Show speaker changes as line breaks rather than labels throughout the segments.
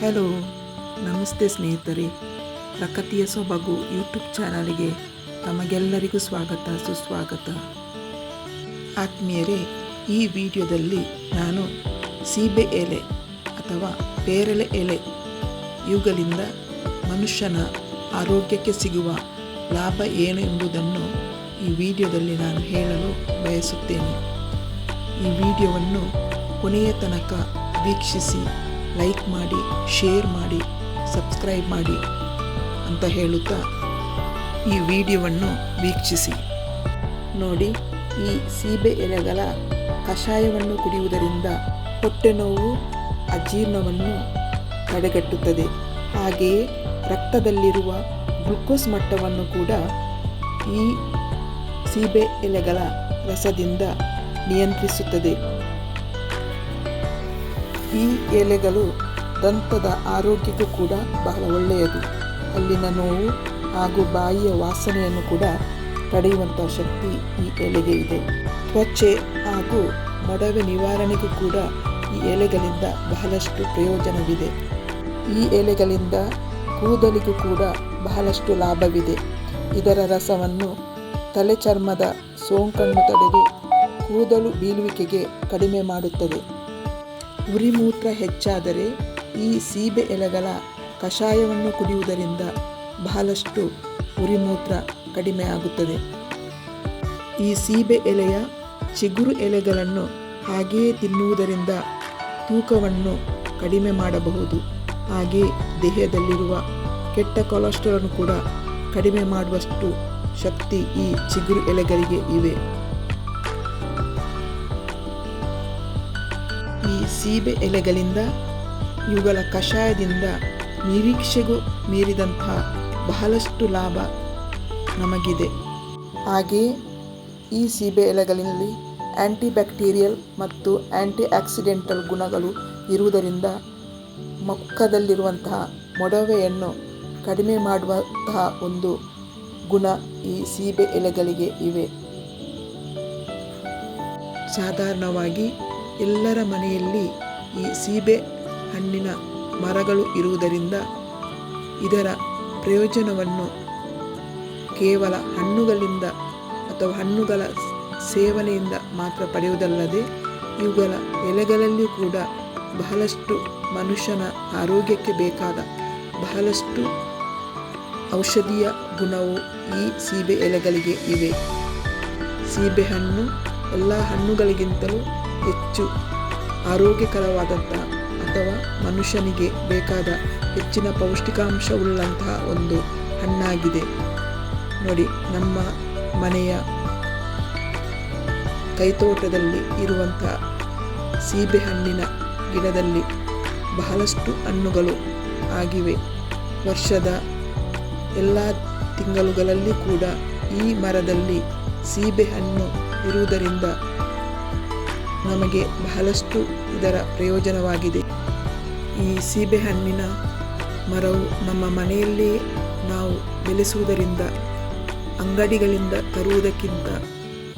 Hello, ನಮಸ್ತೆ ಸ್ನೇಹಿತರೆ. ಪ್ರಕೃತಿಯ ಸೊಬಗು ಯೂಟ್ಯೂಬ್ ಚಾನಲ್ಗೆ ತಮಗೆಲ್ಲರಿಗೂ ಸ್ವಾಗತ, ಸುಸ್ವಾಗತ. ಆತ್ಮೀಯರೇ, ಈ ವಿಡಿಯೋದಲ್ಲಿ ನಾನು ಸೀಬೆ ಎಲೆ ಅಥವಾ ಪೇರಲೆ ಎಲೆ ಇವುಗಳಿಂದ ಮನುಷ್ಯನ ಆರೋಗ್ಯಕ್ಕೆ ಸಿಗುವ ಲಾಭ ಏನು ಎಂಬುದನ್ನು ಈ ವಿಡಿಯೋದಲ್ಲಿ ನಾನು ಹೇಳಲು ಬಯಸುತ್ತೇನೆ. ಈ ವಿಡಿಯೋವನ್ನು ಕೊನೆಯ ತನಕ ವೀಕ್ಷಿಸಿ. ಲೈಕ್ ಮಾಡಿ ಶೇರ್ ಮಾಡಿ ಸಬ್ಸ್ಕ್ರೈಬ್ ಮಾಡಿ ಅಂತ ಹೇಳುತ್ತಾ ಈ ವಿಡಿಯೋವನ್ನು ವೀಕ್ಷಿಸಿ. ನೋಡಿ, ಈ ಸೀಬೆ ಎಲೆಗಳ ಕಷಾಯವನ್ನು ಕುಡಿಯುವುದರಿಂದ ಹೊಟ್ಟೆ ನೋವು, ಅಜೀರ್ಣವನ್ನು ತಡೆಗಟ್ಟುತ್ತದೆ. ಹಾಗೆಯೇ ರಕ್ತದಲ್ಲಿರುವ ಗ್ಲುಕೋಸ್ ಮಟ್ಟವನ್ನು ಕೂಡ ಈ ಸೀಬೆ ಎಲೆಗಳ ರಸದಿಂದ ನಿಯಂತ್ರಿಸುತ್ತದೆ. ಈ ಎಲೆಗಳು ದಂತದ ಆರೋಗ್ಯಕ್ಕೂ ಕೂಡ ಬಹಳ ಒಳ್ಳೆಯದು. ಅಲ್ಲಿನ ನೋವು ಹಾಗೂ ಬಾಯಿಯ ವಾಸನೆಯನ್ನು ಕೂಡ ತಡೆಯುವಂಥ ಶಕ್ತಿ ಈ ಎಲೆಗೆ ಇದೆ. ತ್ವಚೆ ಹಾಗೂ ಮೊಡವೆ ನಿವಾರಣೆಗೂ ಕೂಡ ಈ ಎಲೆಗಳಿಂದ ಬಹಳಷ್ಟು ಪ್ರಯೋಜನವಿದೆ. ಈ ಎಲೆಗಳಿಂದ ಕೂದಲಿಗೂ ಕೂಡ ಬಹಳಷ್ಟು ಲಾಭವಿದೆ. ಇದರ ರಸವನ್ನು ತಲೆ ಚರ್ಮದ ಸೋಂಕನ್ನು ತಡೆದು ಕೂದಲು ಬೀಳುವಿಕೆಗೆ ಕಡಿಮೆ ಮಾಡುತ್ತದೆ. ಉರಿಮೂತ್ರ ಹೆಚ್ಚಾದರೆ ಈ ಸೀಬೆ ಎಲೆಗಳ ಕಷಾಯವನ್ನು ಕುಡಿಯುವುದರಿಂದ ಬಹಳಷ್ಟು ಉರಿಮೂತ್ರ ಕಡಿಮೆ ಆಗುತ್ತದೆ. ಈ ಸೀಬೆ ಎಲೆಯ ಚಿಗುರು ಎಲೆಗಳನ್ನು ಹಾಗೆಯೇ ತಿನ್ನುವುದರಿಂದ ತೂಕವನ್ನು ಕಡಿಮೆ ಮಾಡಬಹುದು. ಹಾಗೆ ದೇಹದಲ್ಲಿರುವ ಕೆಟ್ಟ ಕೊಲೆಸ್ಟ್ರಾಲ್ ಕೂಡ ಕಡಿಮೆ ಮಾಡುವಷ್ಟು ಶಕ್ತಿ ಈ ಚಿಗುರು ಎಲೆಗಳಿಗೆ ಇವೆ. ಈ ಸೀಬೆ ಎಲೆಗಳಿಂದ, ಇವುಗಳ ಕಷಾಯದಿಂದ ನಿರೀಕ್ಷೆಗೂ ಮೀರಿದಂತಹ ಬಹಳಷ್ಟು ಲಾಭ ನಮಗಿದೆ. ಹಾಗೆಯೇ ಈ ಸೀಬೆ ಎಲೆಗಳಲ್ಲಿ ಆ್ಯಂಟಿ ಬ್ಯಾಕ್ಟೀರಿಯಲ್ ಮತ್ತು ಆ್ಯಂಟಿ ಆಕ್ಸಿಡೆಂಟಲ್ ಗುಣಗಳು ಇರುವುದರಿಂದ ಮುಖದಲ್ಲಿರುವಂತಹ ಮೊಡವೆಯನ್ನು ಕಡಿಮೆ ಮಾಡುವಂತಹ ಒಂದು ಗುಣ ಈ ಸೀಬೆ ಎಲೆಗಳಿಗೆ ಇವೆ. ಸಾಧಾರಣವಾಗಿ ಎಲ್ಲರ ಮನೆಯಲ್ಲಿ ಈ ಸೀಬೆ ಹಣ್ಣಿನ ಮರಗಳು ಇರುವುದರಿಂದ ಇದರ ಪ್ರಯೋಜನವನ್ನು ಕೇವಲ ಹಣ್ಣುಗಳಿಂದ ಅಥವಾ ಹಣ್ಣುಗಳ ಸೇವನೆಯಿಂದ ಮಾತ್ರ ಪಡೆಯುವುದಲ್ಲದೆ ಇವುಗಳ ಎಲೆಗಳಲ್ಲಿಯೂ ಕೂಡ ಬಹಳಷ್ಟು ಮನುಷ್ಯನ ಆರೋಗ್ಯಕ್ಕೆ ಬೇಕಾದ ಬಹಳಷ್ಟು ಔಷಧೀಯ ಗುಣವು ಈ ಸೀಬೆ ಎಲೆಗಳಿಗೆ ಇವೆ. ಸೀಬೆಹಣ್ಣು ಎಲ್ಲ ಹಣ್ಣುಗಳಿಗಿಂತಲೂ ಹೆಚ್ಚು ಆರೋಗ್ಯಕರವಾದಂತಹ ಅಥವಾ ಮನುಷ್ಯನಿಗೆ ಬೇಕಾದ ಹೆಚ್ಚಿನ ಪೌಷ್ಟಿಕಾಂಶವುಳ್ಳಂತಹ ಒಂದು ಹಣ್ಣಾಗಿದೆ. ನೋಡಿ, ನಮ್ಮ ಮನೆಯ ಕೈತೋಟದಲ್ಲಿ ಇರುವಂತಹ ಸೀಬೆಹಣ್ಣಿನ ಗಿಡದಲ್ಲಿ ಬಹಳಷ್ಟು ಹಣ್ಣುಗಳು ಆಗಿವೆ. ವರ್ಷದ ಎಲ್ಲ ತಿಂಗಳುಗಳಲ್ಲಿ ಕೂಡ ಈ ಮರದಲ್ಲಿ ಸೀಬೆ ಹಣ್ಣು ಇರುವುದರಿಂದ ನಮಗೆ ಬಹಳಷ್ಟು ಇದರ ಪ್ರಯೋಜನವಾಗಿದೆ. ಈ ಸೀಬೆಹಣ್ಣಿನ ಮರವು ನಮ್ಮ ಮನೆಯಲ್ಲೇ ನಾವು ಬೆಳೆಸುವುದರಿಂದ, ಅಂಗಡಿಗಳಿಂದ ತರುವುದಕ್ಕಿಂತ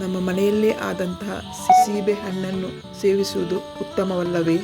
ನಮ್ಮ ಮನೆಯಲ್ಲೇ ಆದಂತಹ ಸೀಬೆ ಹಣ್ಣನ್ನು ಸೇವಿಸುವುದು ಉತ್ತಮವಲ್ಲವೇ?